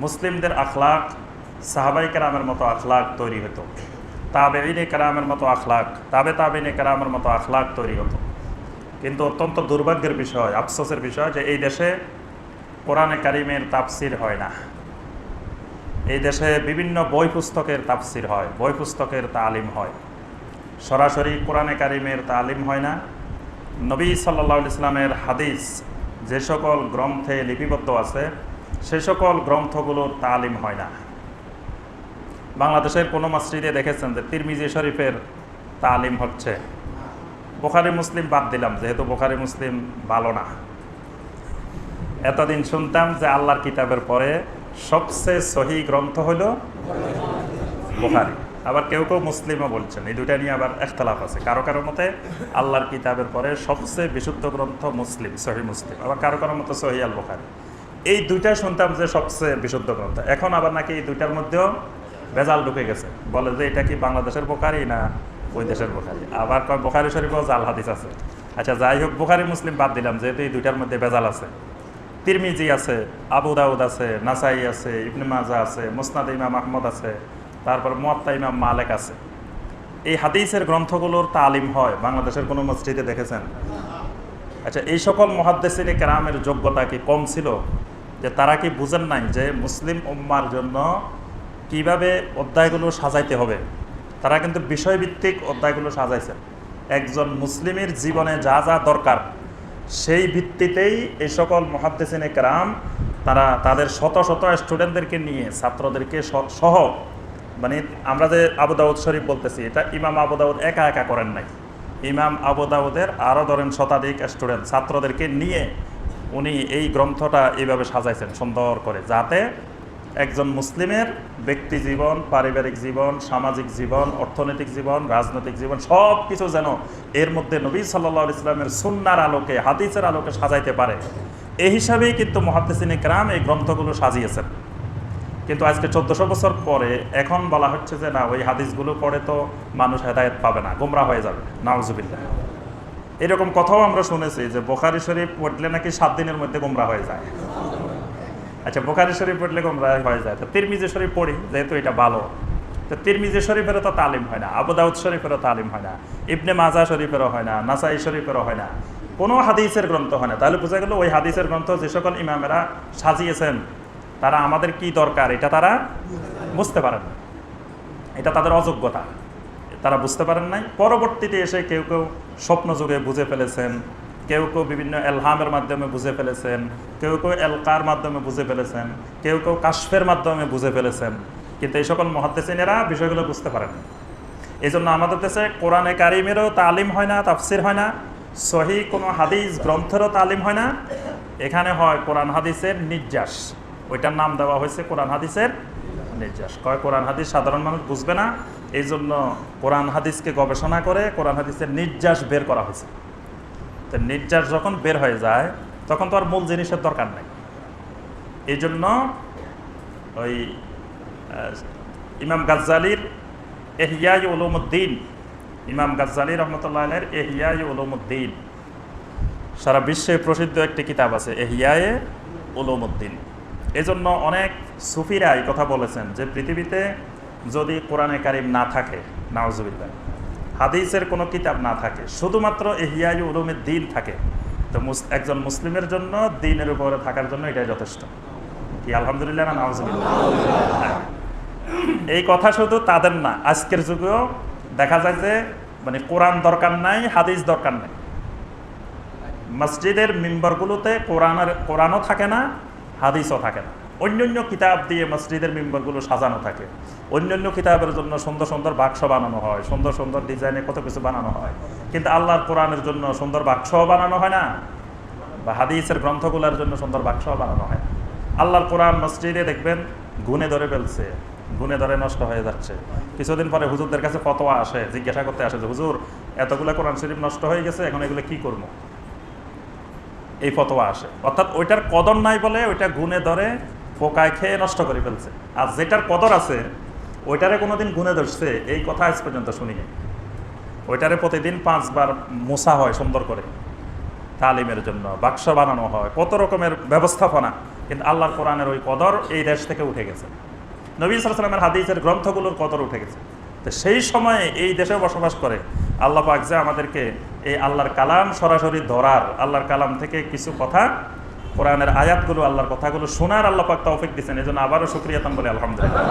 মুসলিমদের আখলাক, সাহাবাই কেরামের মতো আখলাক তৈরি হতো। তাবে ইনে কেরামের মতো আখলাক, তাবে তাবিনে কেরামের মতো আখলাক তৈরি হতো। কিন্তু অত্যন্ত দুর্ভাগ্যের বিষয়, আফসোসের বিষয় যে এই দেশে কোরআনে কারিমের তাফসির হয় না। এই দেশে বিভিন্ন বই পুস্তকের তাফসির হয়, বই পুস্তকের তালিম হয়। সরাসরি কোরআনে কারিমের তালিম হয় না। নবী সাল্লা ইসলামের হাদিস যে সকল গ্রন্থে লিপিবদ্ধ আছে সে সকল গ্রন্থগুলোর তালিম হয় না। বাংলাদেশের কোনো মসজিদে দেখেছেন যে তিরমিজি শরীফের তালিম হচ্ছে? বোখারি, মুসলিম বাদ দিলাম, যেহেতু বোখারি, মুসলিম ভালো না। এতদিন শুনতাম যে আল্লাহর কিতাবের পরে সবচেয়ে সহি গ্রন্থ হলো বোখারি। আবার কেউ কেউ মুসলিমও বলছেন, এই দুটা নিয়ে আবার একতলাফ আছে। কারও কারও মতে আল্লাহর কিতাবের পরে সবচেয়ে বিশুদ্ধ গ্রন্থ মুসলিম, সহি মুসলিম। আবার কারও কারও মতো সহি আল বোখারি এই দুইটাই শুনতাম যে সবচেয়ে বিশুদ্ধ গ্রন্থ। এখন আবার নাকি এই দুইটার মধ্যেও ভেজাল ঢুকে গেছে। বলে যে এটা কি বাংলাদেশের বোখারি না ওই দেশের বোখারি? আবার কয় বোখারি শরীফও জাল হাদিস আছে। আচ্ছা যাই হোক, বোখারি, মুসলিম বাদ দিলাম, যেহেতু এই দুইটার মধ্যে ভেজাল আছে। তিরমিজি আছে, আবু দাউদ আছে, নাসাই আছে, ইবনে মাজা আছে, মুসনাদ ইমাম আহমদ আছে, তারপর মুয়াত্তা ইমাম মালেক আছে। এই হাদিসের গ্রন্থগুলোর তালিম হয় বাংলাদেশের কোনো মসজিদে দেখেছেন? আচ্ছা এই সকল মহাদ্দেশিনে কেরামের যোগ্যতা কি কম ছিল? যে তারা কি বুঝেন নাই যে মুসলিম উম্মার জন্য কীভাবে অধ্যায়গুলো সাজাইতে হবে? তারা কিন্তু বিষয়ভিত্তিক অধ্যায়গুলো সাজাইছেন। একজন মুসলিমের জীবনে যা যা দরকার, সেই ভিত্তিতেই এই সকল মহাদ্দেশিনে কেরাম তারা তাদের শত শত স্টুডেন্টদেরকে নিয়ে, ছাত্রদেরকে সহ মানে আমরা যে আবু দাউদ শরীফ বলতেছি, এটা ইমাম আবু দাউদ একা একা করেন নাই। ইমাম আবু দাউদের আরও ধরেন শতাধিক স্টুডেন্ট, ছাত্রদেরকে নিয়ে উনি এই গ্রন্থটা এইভাবে সাজাইছেন সুন্দর করে, যাতে একজন মুসলিমের ব্যক্তি জীবন, পারিবারিক জীবন, সামাজিক জীবন, অর্থনৈতিক জীবন, রাজনৈতিক জীবন, সব কিছু যেন এর মধ্যে নবী সাল্লা ইসলামের সুন্নার আলোকে, হাদিসের আলোকে সাজাইতে পারে। এই হিসাবেই কিন্তু মহাদ্দেসিনী গ্রাম এই গ্রন্থগুলো সাজিয়েছেন। কিন্তু আজকে চোদ্দশো বছর পরে এখন বলা হচ্ছে যে না, ওই হাদিসগুলো পড়ে তো মানুষ হেদায়ত পাবে না গোমরা হয়ে যাবে। নাউজুবিল্লাহ। এরকম কথাও আমরা শুনেছি যে বোখারি শরীফ পড়লে নাকি সাত দিনের মধ্যে গোমরা হয়ে যায়। আচ্ছা বোখারি শরীফ পড়লে গোমরা হয়ে যায়। তো তিরমিজি শরীফ পড়ি, যেহেতু এটা ভালো। তো তিরমিজি শরীফেরও তো তালিম হয় না, আবু দাউদ শরীফেরও তালিম হয় না, ইবনে মাজা শরীফেরও হয় না, নাসাই শরীফেরও হয় না। কোনো হাদিসের গ্রন্থ হয় না। তাহলে বোঝা গেল ওই হাদিসের গ্রন্থ যে সকল ইমামেরা সাজিয়েছেন, তারা আমাদের কি দরকার? এটা তারা বুঝতে পারেন এটা তাদের অযোগ্যতা। তারা বুঝতে পারেন নাই। পরবর্তীতে এসে কেউ কেউ স্বপ্ন যুগে বুঝে ফেলেছেন। কেউ কেউ বিভিন্ন এলহামের মাধ্যমে বুঝে ফেলেছেন। কেউ কেউ এলকার মাধ্যমে বুঝে ফেলেছেন। কেউ কেউ কাশফের মাধ্যমে বুঝে ফেলেছেন। কিন্তু এই সকল মহাদ্দেসিনেরা বিষয়গুলো বুঝতে পারেন এই জন্য আমাদের দেশে কোরআনে কারিমেরও তালিম হয় না, তাফসির হয় না। সহি কোনো হাদিস, গ্রন্থেরও তালিম হয় না। এখানে হয় কোরআন হাদিসের নির্যাস। ওইটার নাম দেওয়া হয়েছে কোরআন হাদিসের নির্যাস। কয় কোরআন হাদিস সাধারণ মানুষ বুঝবে না। এই জন্য কোরআন হাদিসকে গবেষণা করে কোরআন হাদিসের নির্যাস বের করা হয়েছে। তো নির্যাস যখন বের হয়ে যায়, তখন তো আর মূল জিনিসের দরকার নাই। এই জন্য ওই ইমাম গাজ্জালির এহিয়াই উলুমুদ্দিন, ইমাম গাজ্জালি রহমতুল্লাহ আলের এহিয়াই উলুমুদ্দিন। সারা বিশ্বে প্রসিদ্ধ একটি কিতাব আছে এহিয়ায়ে উলুমুদ্দিন। এজন্য অনেক সুফিরা এই কথা বলেছেন যে পৃথিবীতে যদি কোরআনে কারিম না থাকে নাওজুবিল্লাহ হাদিসের কোনো কিতাব না থাকে, শুধুমাত্র এহিয়াই উলুমের দিন থাকে, তো একজন মুসলিমের জন্য দিনের উপরে থাকার জন্য এটাই যথেষ্ট। কি, আলহামদুলিল্লাহ না নাওজুবিল্লাহ হ্যাঁ। এই কথা শুধু তাদের না, আজকের যুগেও দেখা যায় যে মানে কোরআন দরকার নাই, হাদিস দরকার নাই। মসজিদের মেম্বারগুলোতে কোরআনের, কোরআনও থাকে না, হাদিসও থাকে না। অন্যান্য কিতাব দিয়ে মসজিদের মেম্বারগুলো সাজানো থাকে। অন্যান্য কিতাবের জন্য সুন্দর সুন্দর বাক্স বানানো হয়, সুন্দর সুন্দর ডিজাইনে কত কিছু বানানো হয়। কিন্তু আল্লাহর কোরআনের জন্য সুন্দর বাক্সও বানানো হয় না, বা হাদিসের গ্রন্থগুলোর জন্য সুন্দর বাক্সও বানানো হয় আল্লাহর কোরআন মসজিদে দেখবেন গুনে ধরে ফেলছে, গুনে ধরে নষ্ট হয়ে যাচ্ছে। কিছুদিন পরে হুজুরদের কাছে ফতোয়া আসে, জিজ্ঞাসা করতে আসে যে, হুজুর, এতগুলো কোরআন শরীফ নষ্ট হয়ে গেছে, এখন এগুলো কি করব? এই ফতোয়া আসে। অর্থাৎ ওইটার কদর নাই বলে ওইটা গুনে ধরে পোকায় খেয়ে নষ্ট করে ফেলছে। আর যেটার কদর আছে, ওইটারে কোনো দিন গুনে ধরছে, এই কথা আজ পর্যন্ত শুনি ওইটারে প্রতিদিন পাঁচবার মোছা হয় সুন্দর করে, তালিমের জন্য, বাক্স বানানো হয়, কত রকমের ব্যবস্থাপনা। কিন্তু আল্লাহর কোরআনের ওই কদর এই দেশ থেকে উঠে গেছে। নবী সালামের হাদিসের গ্রন্থগুলোর কদর উঠে গেছে। তো সেই সময়ে এই দেশে বসবাস করে। আল্লাহ পাক যে আমাদেরকে এই আল্লাহর কালাম সরাসরি ধরার, আল্লাহর কালাম থেকে কিছু কথা কোরআনের আয়াতগুলো, আল্লাহর কথাগুলো শোনার আল্লাহ পাক তৌফিক দিয়েছেন এই জন্য আবারও সুক্রিয়াতন বলে আলহামদুলিল্লাহ।